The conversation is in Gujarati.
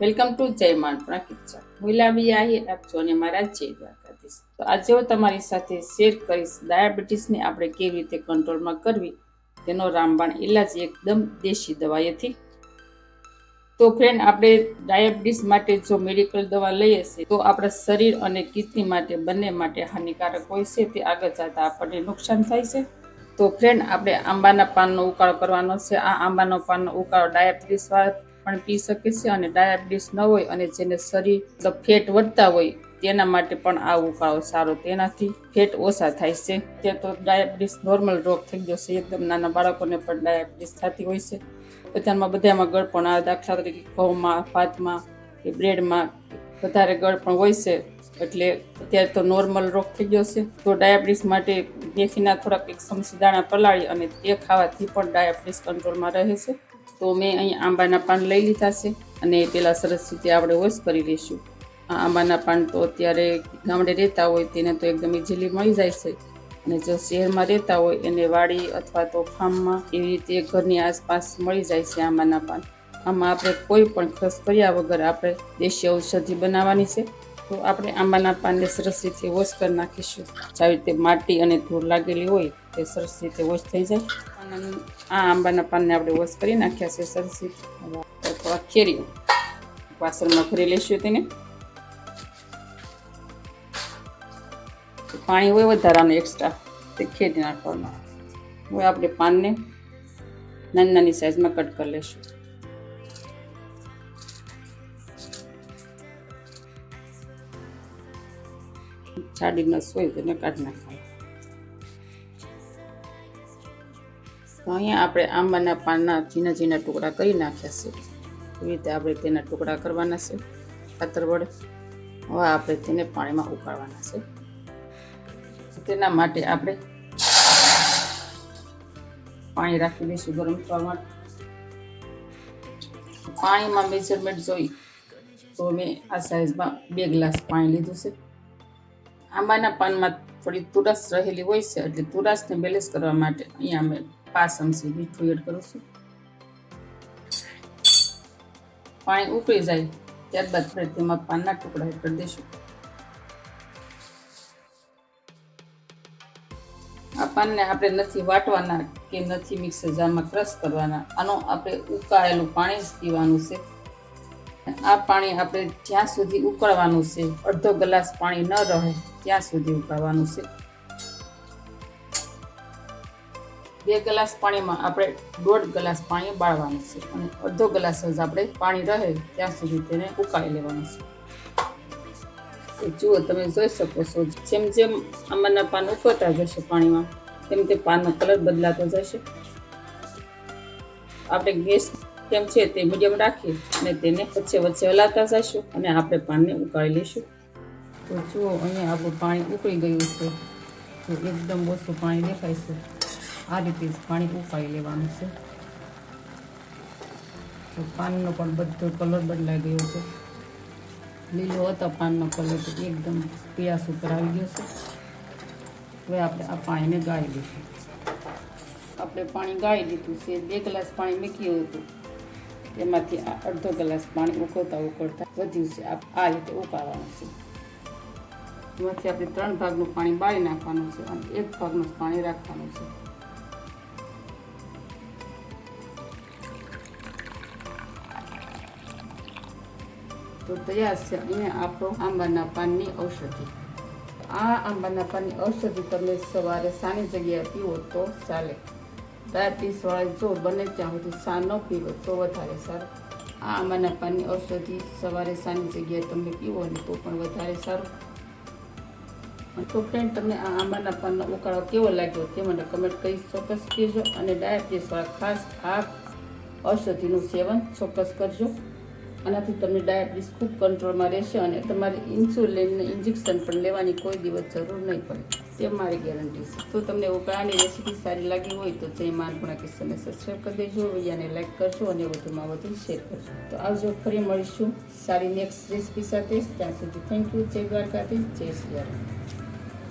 વેલકમ ટુ જય માણપણા કિચન. હું આહિર, આપ છો અને મારા જય દ્વારકાધીશ. તો આજે હું તમારી સાથે શેર કરીશ ડાયાબિટીસને આપણે કેવી રીતે કંટ્રોલમાં કરવી, તેનો રામબાણ ઇલાજ એકદમ દેશી દવાઈથી. તો ફ્રેન્ડ આપણે ડાયાબિટીસ માટે જો મેડિકલ દવા લઈએ છીએ તો આપણા શરીર અને કિડની માટે બંને માટે હાનિકારક હોય છે, તે આગળ જતા આપણને નુકસાન થાય છે. તો ફ્રેન્ડ આપણે આંબાના પાનનો ઉકાળો કરવાનો છે. આ આંબાનો પાનનો ઉકાળો ડાયાબિટીસ વાળા પણ પી શકે છે અને ડાયાબિટીસ ન હોય અને જેને શરીર ફેટ વધતા હોય, તેના માટે પણ આ ઉકાળો સારો. તેનાથી ફેટ ઓછા થાય છે. તે તો ડાયાબિટીસ નોર્મલ રોગ થઈ ગયો છે. એકદમ નાના બાળકોને પણ ડાયાબિટીસ થતી હોય છે. બધામાં બધામાં ગળપણ આ દાખલા તરીકે ઘઉંમાં, ભાતમાં કે બ્રેડમાં વધારે ગળપણ હોય છે. એટલે અત્યારે તો નોર્મલ રોગ થઈ ગયો છે. તો ડાયાબિટીસ માટે મેથીના થોડાક એક સમસી દાણા પલાળી અને તે ખાવાથી પણ ડાયાબિટીસ કંટ્રોલમાં રહે છે. તો મેં અહીં આંબાના પાન લઈ લીધા છે અને પેલા સરસ રીતે આપણે વોશ કરી લઈશું. આ આંબાના પાન તો અત્યારે ગામડે રહેતા હોય તેને તો એકદમ ઇઝીલી મળી જાય છે. અને જો શહેરમાં રહેતા હોય એને વાડી અથવા તો ફાર્મમાં એવી રીતે ઘરની આસપાસ મળી જાય છે આંબાના પાન. આમાં આપણે કોઈ પણ ખર્ચ કર્યા વગર આપણે દેશી ઔષધિ બનાવવાની છે. તો આપણે આંબાના પાનને સરસ રીતે વોશ કરી નાખીશું. આવી રીતે માટી અને ધૂળ લાગેલી હોય તે સરસ રીતે વોશ થઈ જાય અને આ આંબાના પાનને આપણે વોશ કરી નાખ્યા છે સરસ રીતે થોડા ખેરી વાસણમાં ભરી લઈશું તેને પાણી હોય વધારાનું એક્સ્ટ્રા તે ખેરી નાખવાનું હવે આપણે પાનને નાની નાની સાઈઝમાં કટ કરી લઈશું જાડી નસ હોય તેને કાઢી નાખવાનું તો અહીંયા આપણે આંબાના પાનના ઝીણા ઝીણા ટુકડા કરી નાખ્યા છે. એવી રીતે આપણે તેના ટુકડા કરવાના છે. ખાતર વડે. હવે આપણે તેને પાણીમાં ઉકાળવાના છે. તેના માટે આપણે પાણી રાખી દઈશું ગરમ કરવા માટે. પાણીમાં મેજરમેન્ટ જોઈ તો મેં આ સાઈઝમાં બે ગ્લાસ પાણી લીધું છે. આંબાના પાનમાં થોડી તુરસ રહેલી હોય છે એટલે તુરસને બેલેન્સ કરવા માટે અહીંયા અમે પાંચ ચમચી મીઠું એડ કરું છું. પાણી ઉકળી જાય, ત્યારબાદ આપણે તેમાં પાનના ટુકડા એડ કરી દઈશું. આ પાનને આપણે નથી વાટવાના કે નથી મિક્સર જારમાં ક્રશ કરવાના, આનો આપણે ઉકાળેલું પાણી જ પીવાનું છે. આ પાણી આપણે જ્યાં સુધી ઉકળવાનું છે, અડધો ગ્લાસ પાણી ન રહે ત્યાં સુધી ઉકાળવાનું છે. બે ગ્લાસ પાણીમાં આપણે દોઢ ગ્લાસ પાણી બાળવાનું છે અને અડધો ગ્લાસ જ આપણે પાણી રહે ત્યાં સુધી તેને ઉકાળી લેવાનું છે. જુઓ તમે જોઈ શકો છો, જેમ જેમ આમાંના પાન ઉકળતા જશે પાણીમાં, તેમ તે પાનનો કલર બદલાતો જશે. આપણે ગેસ કેમ છે તે મીડિયમ રાખી અને તેને વચ્ચે વચ્ચે હલાતા જઈશું અને આપણે પાનને ઉકાળી લઈશું. તો જુઓ અહીંયા આપણું પાણી ઉકળી ગયું છે. એકદમ ઓછું પાણી દેખાય છે. આ રીતે પાણી ઉકાળી લેવાનું છે. તો પાનનો પણ બધો કલર બદલાઈ ગયો છે. લીલો હતો પાનનો કલર તો એકદમ પીળાશ ઉપર આવી ગયો છે. હવે આપણે આ પાણીને ગાળી દઈશું આપણે પાણી ગાળી દીધું છે. બે ગ્લાસ પાણી મૂક્યું હતું. એમાંથી આ અડધો ગ્લાસ પાણી ઉકળતા ઉકળતા વધ્યું છે. આ રીતે ઉકાળવાનું છે. એમાંથી આપણે ત્રણ ભાગનું પાણી બાળી નાખવાનું છે અને એક ભાગનું પાણી રાખવાનું છે. તો તૈયાર છે અહીંયા આપણો આંબાના પાનની ઔષધિ. આ આંબાના પાનની ઔષધિ તમે સવારે સાની જગ્યાએ પીવો તો ચાલે. ડાયાબિટીસ વાળા જો બને ત્યાં સુધી સા પીવો તો વધારે સારું. આ આંબાના પાનની ઔષધિ સવારે સાની જગ્યાએ તમે પીવો ને તો પણ વધારે સારું. તો ફ્રેન્ડ તમને આ આંબાના પાનનો ઉકાળો કેવો લાગ્યો તે મને કમેન્ટ કરી ચોક્કસ કહેજો અને ડાયાબિટીસ વાળા ખાસ આ ઔષધિનું સેવન ચોક્કસ કરજો. આનાથી તમને ડાયાબિટીસ ખૂબ કંટ્રોલમાં રહેશે અને તમારે ઇન્સ્યુલિન ઇન્જેક્શન પણ લેવાની કોઈ દિવસ જરૂર નહીં પડે. તે મારી ગેરંટી છે. તો તમને ઉકાળાની રેસીપી સારી લાગી હોય તો જય માનપુણા કિસ્સાને સબસ્ક્રાઈબ કરી દેજો, વિડીયાને લાઈક કરશો અને વધુમાં વધુ શેર કરજો. તો આવજો, ફરી મળીશું સારી નેક્સ્ટ રેસીપી સાથે. ત્યાં સુધી થેન્ક યુ જય દ્વારકાથી જય શ્રી